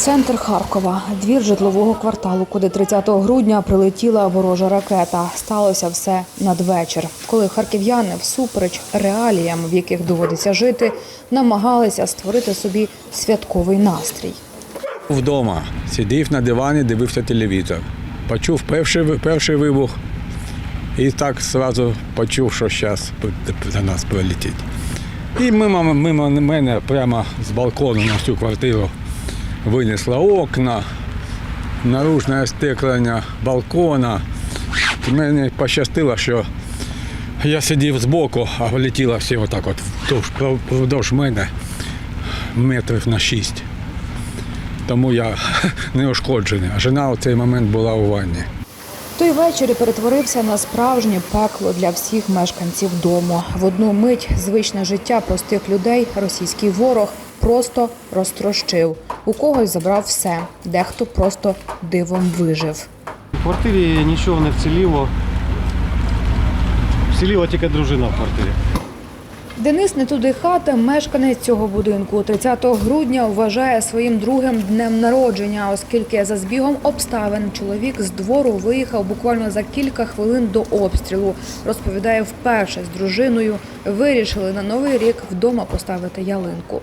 Центр Харкова, двір житлового кварталу, куди 30 грудня прилетіла ворожа ракета. Сталося все надвечір, коли харків'яни, всупереч реаліям, в яких доводиться жити, намагалися створити собі святковий настрій. Вдома сидів на дивані, дивився телевізор. Почув перший, перший вибух і так одразу почув, що зараз за нас прилетить. І мимо, мимо мене прямо з балкону на всю квартиру винесло окна, наружне остеклення балкона. Мені пощастило, що я сидів збоку, а влетіло все отак от вдовж, мене метрів на шість тому я не ушкоджений. А жена у цей момент була у ванні. Той вечір перетворився на справжнє пекло для всіх мешканців дому. В одну мить звичне життя простих людей російський ворог просто розтрощив. У когось забрав все, дехто просто дивом вижив. В квартирі нічого не вціліло. Вціліла тільки дружина в квартирі. Денис не туди хати, мешканець цього будинку. 30 грудня вважає своїм другим днем народження, оскільки за збігом обставин чоловік з двору виїхав буквально за кілька хвилин до обстрілу. Розповідає, вперше з дружиною вирішили на новий рік вдома поставити ялинку.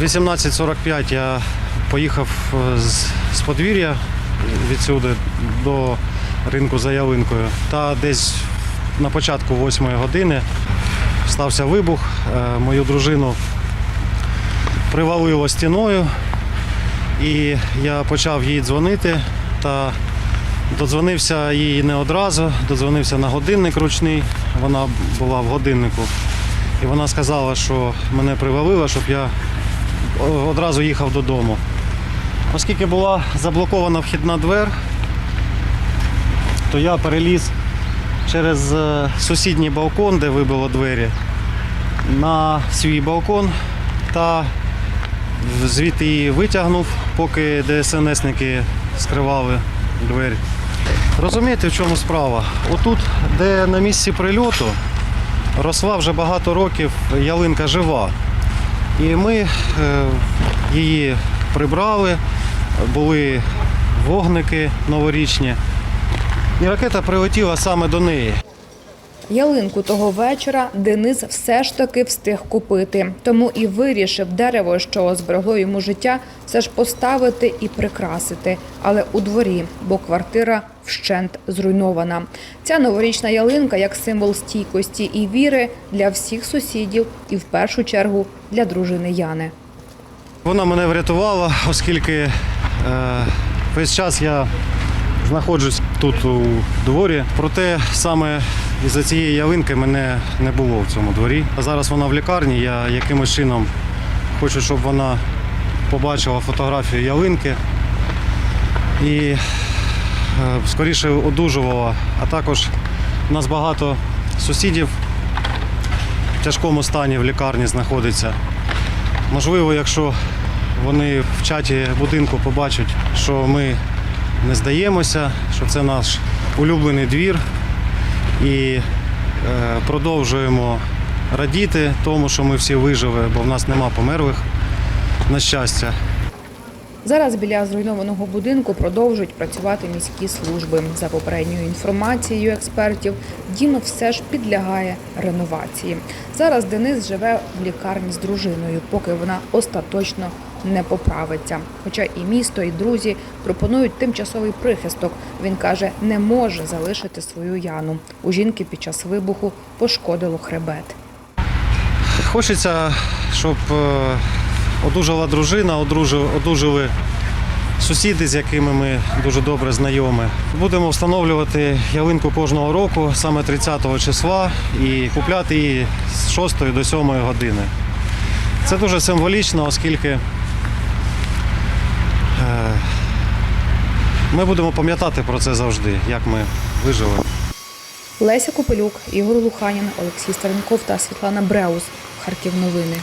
В 18.45 я поїхав е, з, з подвір'я відсюди до ринку за ялинкою. Та десь на початку 8 години стався вибух. Е, Мою дружину привалило стіною, і я почав їй дзвонити та додзвонився їй не одразу, додзвонився на годинник ручний. Вона була в годиннику. І вона сказала, що мене привалило, щоб я одразу їхав додому. Оскільки була заблокована вхідна двер, то я переліз через е, сусідній балкон, де вибило двері, на свій балкон та звідти її витягнув, поки ДСНСники скривали двері. Розумієте, в чому справа? Отут, де на місці прильоту, росла вже багато років ялинка жива. І ми е, її прибрали, були вогники новорічні. І ракета прилетіла саме до неї. Ялинку того вечора Денис все ж таки встиг купити, тому і вирішив дерево, що зберегло йому життя, все ж поставити і прикрасити, але у дворі, бо квартира вщент зруйнована. Ця новорічна ялинка як символ стійкості і віри для всіх сусідів, і в першу чергу для дружини Яни. Вона мене врятувала, оскільки е, весь час я знаходжусь тут у дворі. Проте саме із-за цієї ялинки мене не було в цьому дворі. А зараз вона в лікарні. Я якимось чином хочу, щоб вона побачила фотографію ялинки і е, скоріше одужувала. А також у нас багато сусідів в тяжкому стані в лікарні знаходиться. Можливо, якщо вони в чаті будинку побачать, що ми не здаємося, що це наш улюблений двір і е, продовжуємо радіти тому, що ми всі вижили, бо в нас нема померлих, на щастя. Зараз біля зруйнованого будинку продовжують працювати міські служби. За попередньою інформацією експертів, дім все ж підлягає реновації. Зараз Денис живе в лікарні з дружиною, поки вона остаточно не поправиться. Хоча і місто, і друзі пропонують тимчасовий прихисток. Він каже, не може залишити свою яну. У жінки під час вибуху пошкодило хребет. Хочеться, щоб е, одужала дружина, одужали сусіди, з якими ми дуже добре знайомі. Будемо встановлювати ялинку кожного року, саме 30-го числа, і купляти її з 6 до 7 години. Це дуже символічно, оскільки ми будемо пам'ятати про це завжди, як ми вижили. Леся Копелюк, Ігор Луханін, Олексій Старенков та Світлана Бреус. Харків новини.